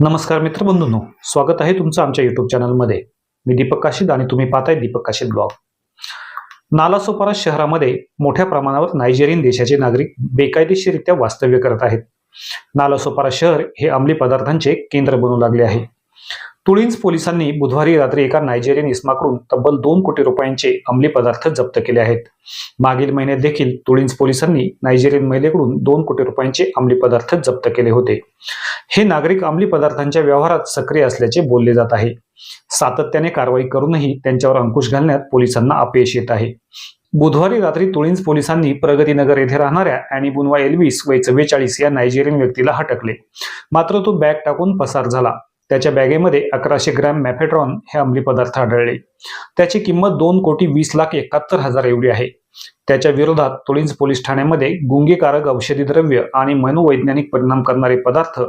नमस्कार मित्र बंधूंनो स्वागत आहे तुमचं आमच्या युट्यूब चॅनलमध्ये मी दीपक काशीद आणि तुम्ही पाहताय दीपक काशीद ब्लॉग. नालासोपारा शहरामध्ये मोठ्या प्रमाणावर नायजेरियन देशाचे नागरिक बेकायदेशीररित्या वास्तव्य करत आहेत. नालासोपारा शहर हे अंमली पदार्थांचे केंद्र बनू लागले आहे. तुळींज पोलिसांनी बुधवारी रात्री एका नायजेरियन इस्माकडून तब्बल दोन कोटी रुपयांचे अंमली पदार्थ जप्त केले आहेत. मागील महिन्यात देखील तुळींज पोलिसांनी नायजेरियन महिलेकडून दोन कोटी रुपयांचे अंमली पदार्थ जप्त केले होते. हे नागरिक अंमली पदार्थांच्या व्यवहारात सक्रिय असल्याचे बोलले जात आहे. सातत्याने कारवाई करूनही त्यांच्यावर अंकुश घालण्यात पोलिसांना अपयश येत आहे. बुधवारी रात्री तुळींज पोलिसांनी प्रगतीनगर येथे राहणाऱ्या अॅनी बुनवा एल्विस वय चव्वेचाळीस या नायजेरियन व्यक्तीला हटकले. मात्र तो बॅग टाकून पसार झाला. त्याच्या बॅगेमध्ये अकराशे ग्रॅम मॅफेट्रॉन हे अंमली पदार्थ आढळले. त्याची किंमत दोन कोटी वीस लाख एकाहत्तर हजार एवढी आहे. त्याच्या विरोधात तुळींज पोलीस ठाण्यामध्ये गुंगीकारक औषधी द्रव्य आणि मनोवैज्ञानिक परिणाम करणारे पदार्थ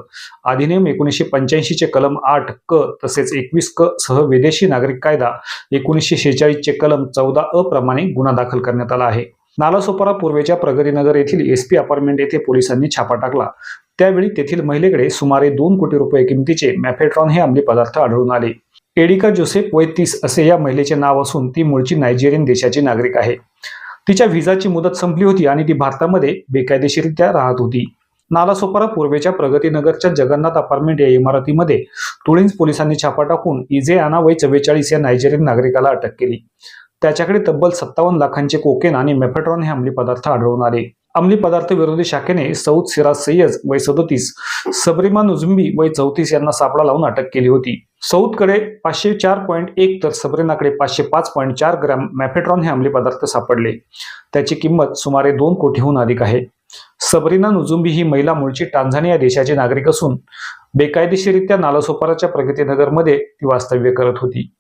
अधिनियम एकोणीसशे पंच्याऐंशीचे कलम आठ क तसेच एकवीस क सह विदेशी नागरिक कायदा एकोणीसशे शेहेचाळीसचे कलम चौदा अ प्रमाणे गुन्हा दाखल करण्यात आला आहे. नालासोपारा पूर्वेच्या प्रगतीनगर येथील एस पी अपार्टमेंट येथे पोलिसांनी छापा टाकला. त्यावेळी तेथील महिलेकडे सुमारे दोन कोटी रुपये किमतीचे मॅफेट्रॉन हे अंमली पदार्थ आढळून आले. एडिका जोसेफ वैतीस असे या महिलेचे नाव असून ती मूळची नायजेरियन देशाची नागरिक आहे. तिच्या व्हिसाची मुदत संपली होती आणि ती भारतामध्ये बेकायदेशीरित्या राहत होती. नालासोपारा पूर्वेच्या प्रगतीनगरच्या जगन्नाथ अपार्टमेंट या इमारतीमध्ये तुळींज पोलिसांनी छापा टाकून इजे आना वय चव्वेचाळीस या नायजेरियन नागरिकाला अटक केली. त्याच्याकडे तब्बल सत्तावन्न लाखांचे कोकेन आणि मेफेट्रॉन हे अंमली पदार्थ आढळून आले. अंमली पदार्थ विरोधी शाखेने सौद सिराज सय्यद वय सदोतीस सबरीमान नुजुंबी वय चौतीस यांना सापळा लावून अटक केली होती. सौदकडे पाचशे चार पॉईंट एक तर सबरीनाकडे पाचशे पाच पॉईंट चार ग्रॅम मॅफेट्रॉन हे अंमली पदार्थ सापडले. त्याची किंमत सुमारे दोन कोटीहून अधिक आहे. सबरीना नुजुंबी ही महिला मूळची टांझानिया देशाची नागरिक असून बेकायदेशीरित्या नालासोपाराच्या प्रगतीनगरमध्ये ती वास्तव्य करत होती.